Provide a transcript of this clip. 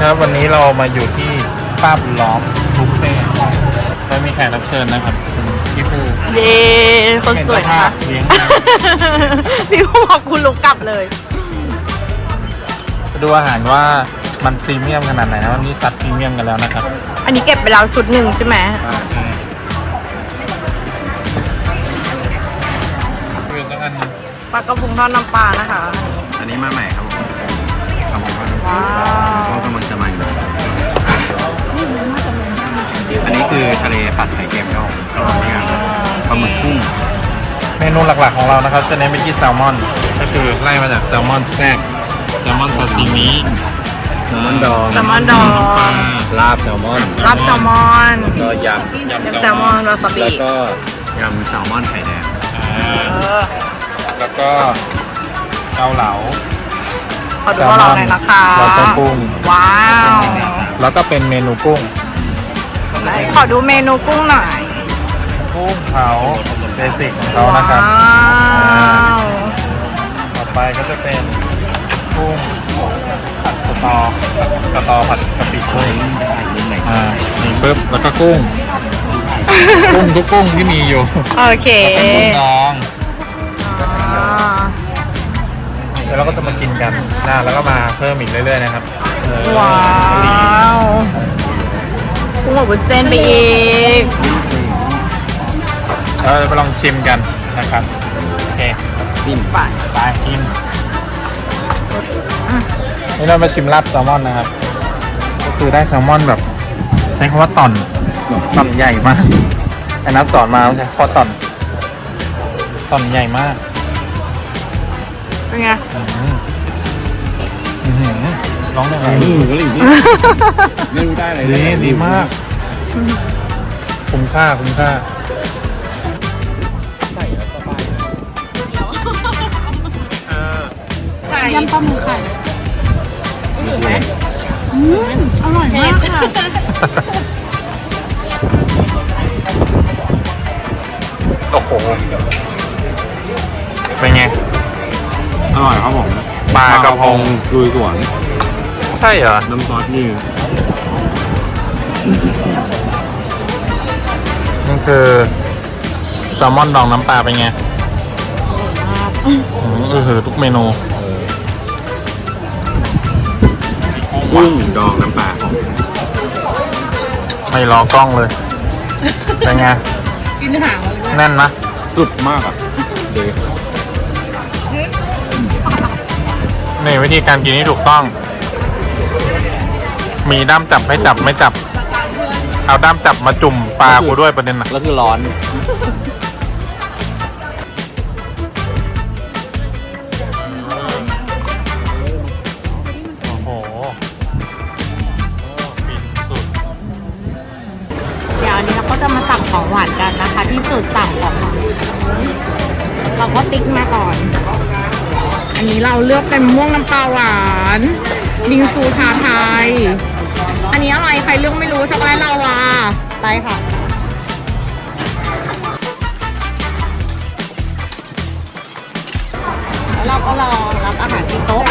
ครับ วันนี้เรามาอยู่ที่ป้าบุญล้อมบุฟเฟ่ต์โดยมีแขกรับเชิญนะครับคุณพี่ผู้เย้คนสวยค่ะ เลี้ยงพี่ผู้บอกคุณลุกกลับเลยไปดูอาหารว่ามันพรีเมียมขนาดไหนนะวันนี้ซัดพรีเมียมกันแล้วนะครับ อันนี้เก็บไปแล้วชุดหนึ่งใช่ไหมดูสักอันหนึงปลากระพงทอดน้ำปลานะคะ อันนี้มาใหม่ครับ ก็กำลังจะมาอยู่อันนี้คือทะเลผัดไข่เค็มครับผมก็ทำงานปลาหมึกกุ้งเมนูหลักๆของเรานะครับ จะเน้นไปที่แซลมอน ก็คือไล่มาจากแซลมอนแซกแซลมอนซาซิมิแซลมอนดองแซลมอนดองปลาลาบแซลมอนรับแซลมอนก็ยยำแซลมอนวาซาำบิแล้วก็ยำแซลมอนไข่แดงอ่าแล้วก็เกาเหลา ขอดูว่าเราหน่อยนะคะ แล้วก็กุ้ง ว้าวแล้วก็เป็นเมนูกุ้งขอดูเมนูกุ้งหน่อยกุ้งเผาเบสิกของเขานะครับ ว้าวต่อไปก็จะเป็นกุ้งผัดสตอกระตอผัดกะปิกุ้งอ่านี่ปุ๊บแล้วก็กุ้ง กุ้งทุกกุ้งที่มีอยู่โอเค เป็นกุ้งดอง เดี๋ยวเราก็จะมากินกันนะแล้วก็มาเพิ่มอีกเรื่อยๆนะครับเออว้าวกุ้งอบวุ้นเส้นไปอีกเราจะไปลองชิมกันนะครับโอเคซิมไปไปกินนี่เรามาชิมลาบแซลมอนนะครับ ก็คือได้แซลมอนแบบ ใช้คำว่าต่อนต่อนใหญ่มากไอ้นัทสอนมาใช้คำว่าต่อนต่อนใหญ่มาก เป็นไงอื้อหืออื้อหือร้องได้ไหมอืมก็เลยดีไม่รู้ได้อะไรดีดีมาก คุ้มค่าคุ้มค่าไข่ยำปลาหมึกไข่อืมอร่อยมากค่ะโอ้โห เป็นไง อร่อยครับผมปลากระพง ลุยสวน ใช่เหรอ น้ำซอสนี่นี่คือแซลมอนดองน้ำปลาเป็นไงอืมเออเหอะทุกเมนูกุ้งดองน้ำปลาของไม่รอกล้องเลย เป็นไง กินหางเลยแน่นนะสุดมากอะเดี๋ยว นี่วิธีการกินที่ถูกต้อง มีด้ามจับให้จับไม่จับ เอาด้ามจับมาจุ่มปลากูด้วยประเด็นน่ะแล้วคือร้อน โอ้โหฟินสุด เดี๋ยวอันนี้เราก็จะมาสั่งของหวานกันนะคะ ที่จุดสั่งของหวานเราก็ติ๊กมาก่อน อันนี้เราเลือกเป็นม่วงน้ำปลาหวานบิงซูชาไทย อันนี้อะไรใครเลือกไม่รู้ช็อกโกแลตลาวาไปค่ะแล้วเราก็รอรับอาหารที่โต๊ะ